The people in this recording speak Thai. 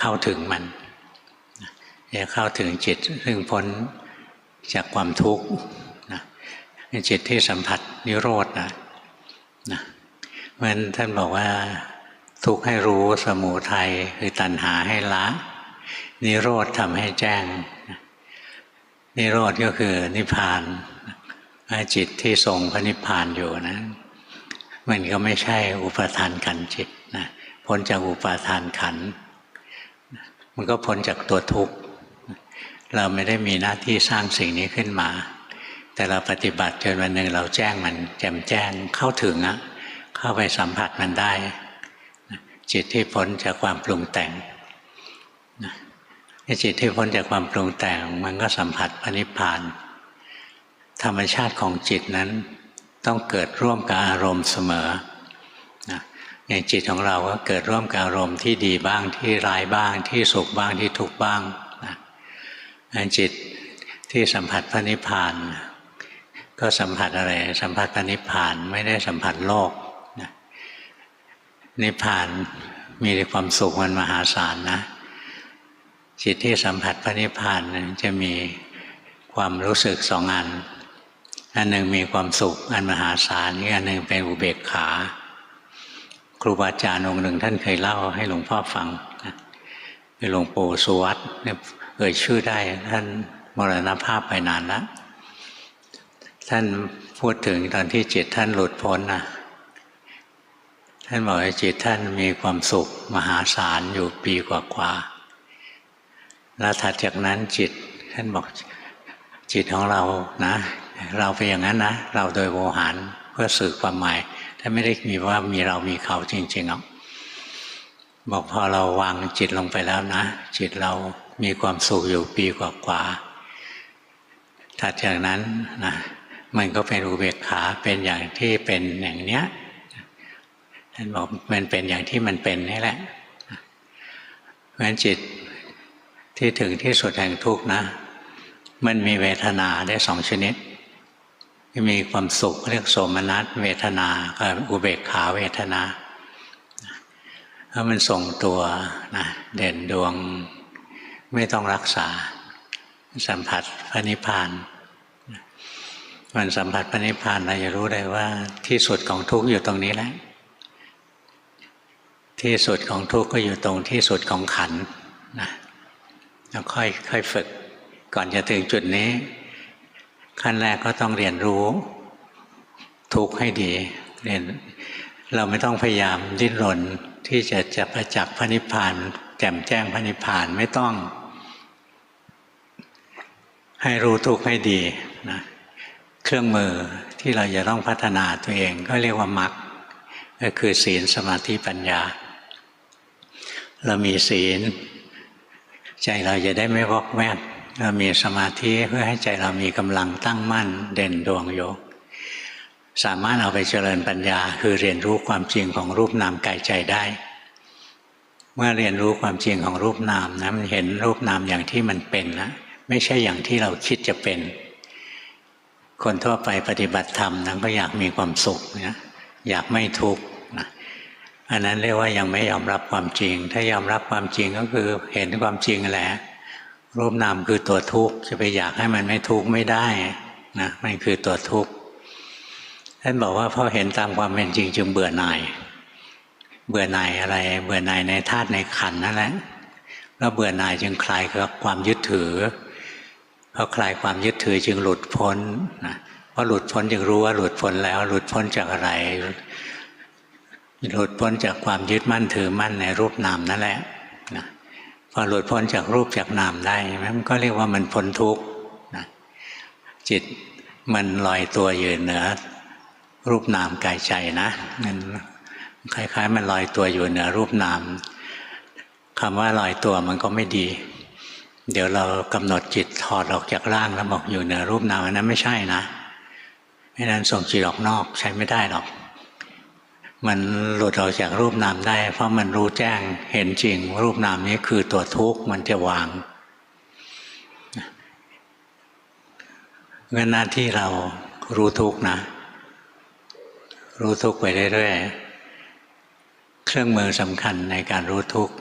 เข้าถึงมันจะเข้าถึงจิตซึ่งพ้นจากความทุกข์นะจิตที่สัมผัสนิโรธนะนะเพราะฉะนั้นท่านบอกว่าทุกข์ให้รู้สมุทัยคือตัณหาให้ละ นิโรธทำให้แจ้ง นิโรธก็คือนิพพานจิตที่ทรงพระนิพพานอยู่นะ มันก็ไม่ใช่อุปทานขันจิตนะพ้นจากอุปาทานขัน มันก็พ้นจากตัวทุกข์เราไม่ได้มีหน้าที่สร้างสิ่งนี้ขึ้นมา แต่เราปฏิบัติจนวันหนึ่งเราแจ้งมัน แจ่มแจ้งเข้าถึงอะเข้าไปสัมผัสมันได้ จิตที่พ้นจากความปรุงแต่งจิตที่พ้นจากความปรุงแต่ง มันก็สัมผัสพระนิพพาน ธรรมชาติของจิตนั้นต้องเกิดร่วมกับอารมณ์เสมอนะ อย่างจิตของเราก็เกิดร่วมกับอารมณ์ที่ดีบ้างที่ร้ายบ้าง ที่สุขบ้างที่ทุกข์บ้างนะจิตที่สัมผัสพระนิพพาน ก็สัมผัสอะไร สัมผัสพระนิพพานไม่ได้สัมผัสโลกนะนิพพานมีความสุขมันมหาศาลนะ จิตที่สัมผัสพระนิพพานจะมีความรู้สึกสองอัน อันหนึ่งมีความสุขอันมหาศาลอีกอันหนึ่งเป็นอุเบกขา ครูบาอาจารย์องค์หนึ่ง ท่านเคยเล่าให้หลวงพ่อฟังคือหลวงปู่สุวัตเนี่ยเอ่ยชื่อได้ ท่านมรณภาพไปนานแล้วท่านพูดถึงตอนที่จิตท่านหลุดพ้นนะท่านบอกว่าจิตท่านมีความสุขมหาศาลอยู่ปีกว่าๆแล้วถัดจากนั้นจิตท่านบอกจิตของเรานะ เราไปอย่างนั้นนะ เราโดยโวหารเพื่อสื่อความหมาย ถ้าไม่ได้มีว่ามีเรามีเขาจริงๆหรอกบอกพอเราวางจิตลงไปแล้วนะ จิตเรามีความสุขอยู่ปีกว่าๆถัดจากนั้นนะมันก็เป็นอุเบกขาเป็นอย่างที่เป็นอย่างเนี้ยท่านบอกมันเป็นอย่างที่มันเป็นนี่แหละเพราะฉะนั้นจิตที่ถึงที่สุดแห่งทุกข์นะ มันมีเวทนาได้สองชนิด มีความสุขเรียกโสมนัสเวทนากับอุเบกขาเวทนาถ้ามันส่งตัวนะเด่นดวงไม่ต้องรักษา สัมผัสพระนิพพานมันสัมผัสพระนิพพานเราจะรู้ได้ว่าที่สุดของทุกข์อยู่ตรงนี้แหละที่สุดของทุกข์ก็อยู่ตรงที่สุดของขันนะแล้วค่อยค่อยฝึก ก่อนจะถึงจุดนี้ ขั้นแรกก็ต้องเรียนรู้ ทุกข์ให้ดีเรียนเราไม่ต้องพยายามดิ้นรนที่จะจะประจักษ์พระนิพพานแจ่มแจ้งพระนิพพานไม่ต้อง ให้รู้ทุกข์ให้ดีนะเครื่องมือที่เราจะต้องพัฒนาตัวเองก็เรียกว่ามรรคก็คือศีลสมาธิปัญญา เรามีศีล ใจเราจะได้ไม่วอกแวก เรามีสมาธิเพื่อให้ใจเรามีกำลังตั้งมั่น เด่นดวงโยสามารถเอาไปเจริญปัญญา คือเรียนรู้ความจริงของรูปนามกายใจได้ เมื่อเรียนรู้ความจริงของรูปนามนะมันเห็นรูปนามอย่างที่มันเป็นนะไม่ใช่อย่างที่เราคิดจะเป็น คนทั่วไปปฏิบัติธรรมนั้นก็อยากมีความสุขนะอยากไม่ทุกข์นะอันนั้นเรียกว่ายังไม่ยอมรับความจริง ถ้ายอมรับความจริงก็คือเห็นความจริงแหละ รูปนามคือตัวทุกข์จะไปอยากให้มันไม่ทุกข์ไม่ได้นะมันคือตัวทุกข์ท่านบอกว่าพอเห็นตามความเป็นจริงจึงเบื่อหน่าย เบื่อหน่ายอะไร เบื่อหน่ายในธาตุในขันนั่นแหละแล้วเบื่อหน่ายจึงคลายกับความยึดถือพอคลายความยึดถือจึงหลุดพ้นนะพอหลุดพ้นจึงรู้ว่าหลุดพ้นแล้ว หลุดพ้นจากอะไร หลุดพ้นจากความยึดมั่นถือมั่นในรูปนามนั่นแหละ อหลุดพ้นจากรูปจากนามได้มันก็เรียกว่ามันพ้นทุกข์นะจิตมันลอยตัวอยู่เหนือรูปนามกายใจนะมันคล้ายๆ มันลอยตัวอยู่เหนือรูปนามคำว่าลอยตัวมันก็ไม่ดี เดี๋ยวเรากำหนดจิตถอดออกจากร่างแล้วบอกอยู่เหนือรูปนามอันนั้นไม่ใช่นะไม่นั้นส่งจิตออกนอกใช้ไม่ได้หรอก มันหลุดออกจากรูปนามได้ เพราะมันรู้แจ้งเห็นจริง รูปนามนี้คือตัวทุกข์มันจะวางเงินหน้าที่เรารู้ทุกข์นะ รู้ทุกข์ไปเรื่อยๆเครื่องมือสำคัญในการรู้ทุกข์